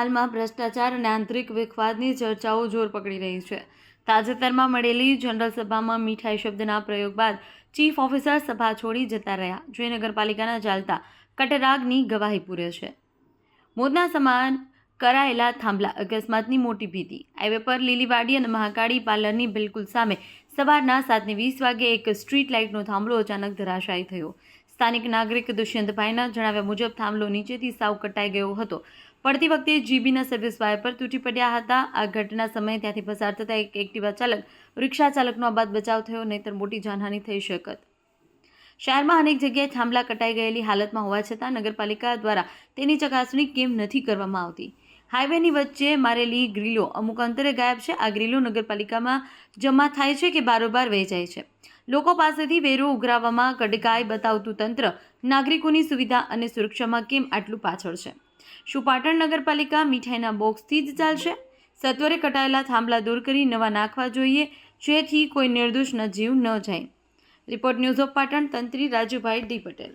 હાલમાં ભ્રષ્ટાચાર અને આંતરિક વિખવાદની ચર્ચાઓ જોર પકડી રહી છે. તાજેતરમાં મળેલી જનરલ સભામાં મીઠાઈ શબ્દના પ્રયોગ બાદ ચીફ ઓફિસર સભા છોડી જતા રહ્યા. જે નગરપાલિકાના ચાલતા કટરાગની ગવાહી પૂરે છે. મોદના સમાન કરાયેલા થાંભલા, અકસ્માતની મોટી ભીતિ. હાઈવે પર લીલીવાડી અને મહાકાળી પાર્લરની બિલકુલ સામે સવારના સાતને વીસ વાગે એક સ્ટ્રીટ લાઇટનો થાંભલો અચાનક ધરાશાયી થયો. સ્થાનિક નાગરિક દુષ્યંતભાઈના જણાવ્યા મુજબ થાંભલો નીચેથી સાવ કટાઈ ગયો હતો. પડતી વખતે જીબીના સર્વિસ વાયર પર તૂટી પડ્યા હતા. આ ઘટના સમયે ત્યાંથી પસાર થતા એક એક્ટિવા ચાલક રિક્ષા ચાલકનો આબાદ બચાવ થયો, નહીતર મોટી જાનહાનિ થઈ શકત. શહેરમાં અનેક જગ્યાએ થાંભલા કટાઈ ગયેલી હાલતમાં હોવા છતાં નગરપાલિકા દ્વારા તેની ચકાસણી કેમ નથી કરવામાં આવતી? હાઈવેની વચ્ચે મારેલી ગ્રીલો અમુક અંતરે ગાયબ છે. આ ગ્રીલો નગરપાલિકામાં જમા થાય છે કે બારોબાર વેચાય છે. લોકો પાસેથી વેરો ઉઘરાવવામાં કડકાઈ બતાવતું તંત્ર નાગરિકોની સુવિધા અને સુરક્ષામાં કેમ આટલું પાછળ છે? શું પાટણ નગરપાલિકા મીઠાઈના બોક્સથી જ ચાલશે? સત્વરે કટાયેલા થાંભલા દૂર કરી નવા નાખવા જોઈએ, જેથી કોઈ નિર્દોષના જીવ ન જાય. રિપોર્ટ ન્યૂઝ ઓફ પાટણ તંત્રી રાજુભાઈ ડી પટેલ.